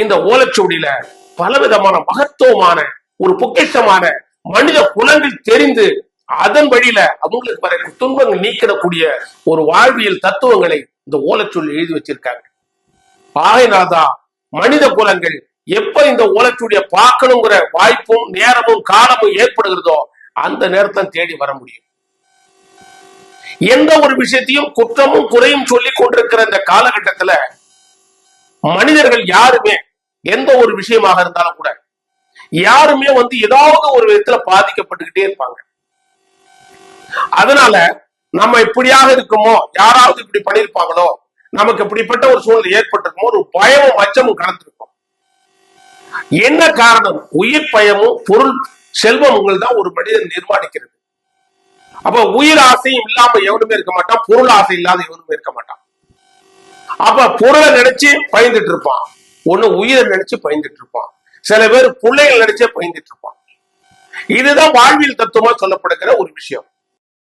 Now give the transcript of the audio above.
இந்த ஓலைச்சுவடியில பலவிதமான மகத்துவமான ஒரு பொக்கிஷமான மனித குலங்கள் தெரிந்து அதன் வழியில அவங்களுக்கு வர துன்பங்கள் நீக்கிடக்கூடிய ஒரு வாழ்வியல் தத்துவங்களை இந்த ஓலைச்சுவடி எழுதி வச்சிருக்காங்க. ஆகையினால்தான் மனித குலங்கள் எப்ப இந்த ஓலைச்சுவடிய பார்க்கணுங்கிற வாய்ப்பும் நேரமும் காலமும் ஏற்படுகிறதோ அந்த நேரத்தை தேடி வர முடியும். எந்த ஒரு விஷயத்தையும் குற்றமும் குறையும் சொல்லிக் கொண்டிருக்கிற இந்த காலகட்டத்துல மனிதர்கள் யாருமே எந்த ஒரு விஷயமாக இருந்தாலும் கூட யாருமே வந்து ஏதாவது ஒரு விதத்துல பாதிக்கப்பட்டுக்கிட்டே இருப்பாங்க. அதனால நம்ம இப்படியாக இருக்குமோ யாராவது இப்படி பண்ணிருப்பாங்களோ நமக்கு இப்படிப்பட்ட ஒரு சூழ்நிலை ஏற்பட்டிருக்குமோ ஒரு பயமும் அச்சமும் கலந்துருக்கும். என்ன காரணம்? உயிர் பயமும் பொருள் செல்வங்கள் தான் ஒரு மனிதன் நிர்மாணிக்கிறது. அப்ப உயிர் ஆசையும் இல்லாம எவனுமே இருக்க மாட்டான் பொருள் ஆசை இல்லாத எவனுமே இருக்க மாட்டான். அப்ப பொருளை நினைச்சு பயந்துட்டு இருப்பான். ஒண்ணு உயிரை நினைச்சு பயந்துட்டு இருப்பான். சில பேர் பிள்ளைகள் நினைச்சே பயந்துட்டு இருப்பான். இதுதான் வாழ்வியல் தத்துவமா சொல்லப்படுகிற ஒரு விஷயம்.